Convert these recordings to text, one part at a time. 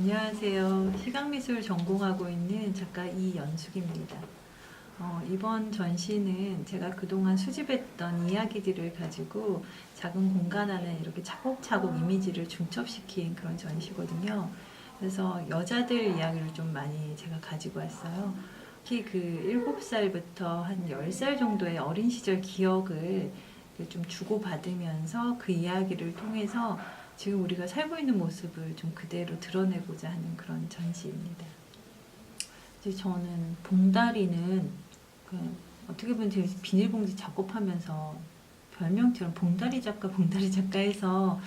안녕하세요. 시각미술 전공하고 있는 작가 이연숙입니다. 어, 이번 전시는 제가 그동안 수집했던 이야기들을 가지고 작은 공간 안에 이렇게 차곡차곡 이미지를 중첩시킨 그런 전시거든요. 그래서 여자들 이야기를 좀 많이 제가 가지고 왔어요. 특히 그 7살부터 한 10살 정도의 어린 시절 기억을 좀 주고받으면서 그 이야기를 통해서 지금 우리가 살고 있는 모습을 좀 그대로 드러내고자 하는 그런 전시입니다. 이제 저는 봉다리는 그 어떻게 보면 제가 비닐봉지 작업하면서 별명처럼 봉다리 작가, 봉다리 작가 해서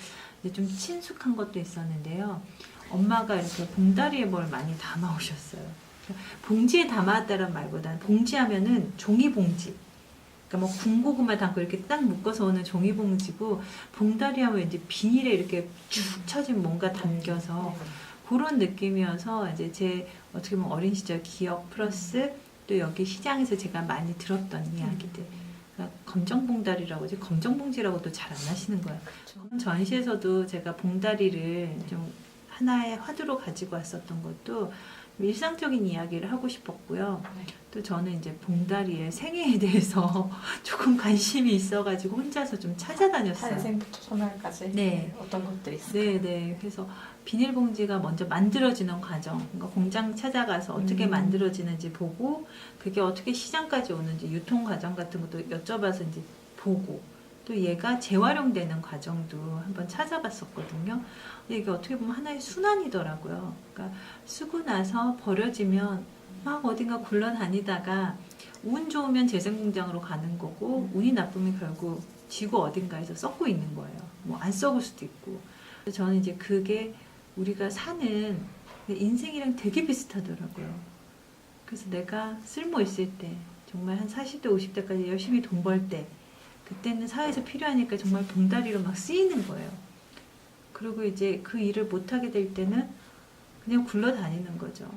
이제 좀 친숙한 것도 있었는데요. 엄마가 이렇게 봉다리에 뭘 많이 담아 오셨어요. 봉지에 담아왔다는 말보다는 봉지하면은 종이 봉지. 그러니까 뭐 군고구마 담고 이렇게 딱 묶어서 오는 종이 봉지고 봉다리 하면 이제 비닐에 이렇게 축 처진 뭔가 담겨서 그런 느낌이어서 이제 제 어떻게 보면 어린 시절 기억 플러스 또 여기 시장에서 제가 많이 들었던 이야기들. 그러니까 검정봉다리라고 이제 검정봉지라고도 잘 안 하시는 거예요. 전시에서도 제가 봉다리를 좀 하나의 화두로 가지고 왔었던 것도 일상적인 이야기를 하고 싶었고요. 또 저는 이제 봉다리의 생애에 대해서 조금 관심이 있어가지고 혼자서 좀 찾아다녔어요. 탄생부터 소멸까지 네. 어떤 것들이 있어요? 네, 네. 그래서 비닐봉지가 먼저 만들어지는 과정, 그러니까 공장 찾아가서 어떻게 음. 만들어지는지 보고 그게 어떻게 시장까지 오는지 유통 과정 같은 것도 여쭤봐서 이제 보고 또 얘가 재활용되는 과정도 한번 찾아봤었거든요. 이게 어떻게 보면 하나의 순환이더라고요. 그러니까 쓰고 나서 버려지면 막 어딘가 굴러다니다가 운 좋으면 재생공장으로 가는 거고 음. 운이 나쁘면 결국 지구 어딘가에서 썩고 있는 거예요. 뭐 안 썩을 수도 있고. 저는 이제 그게 우리가 사는 인생이랑 되게 비슷하더라고요. 그래서 내가 쓸모 있을 때 정말 한 40대 50대까지 열심히 돈 벌 때 그때는 사회에서 필요하니까 정말 봉다리로 막 쓰이는 거예요. 그리고 이제 그 일을 못 하게 될 때는 그냥 굴러다니는 거죠.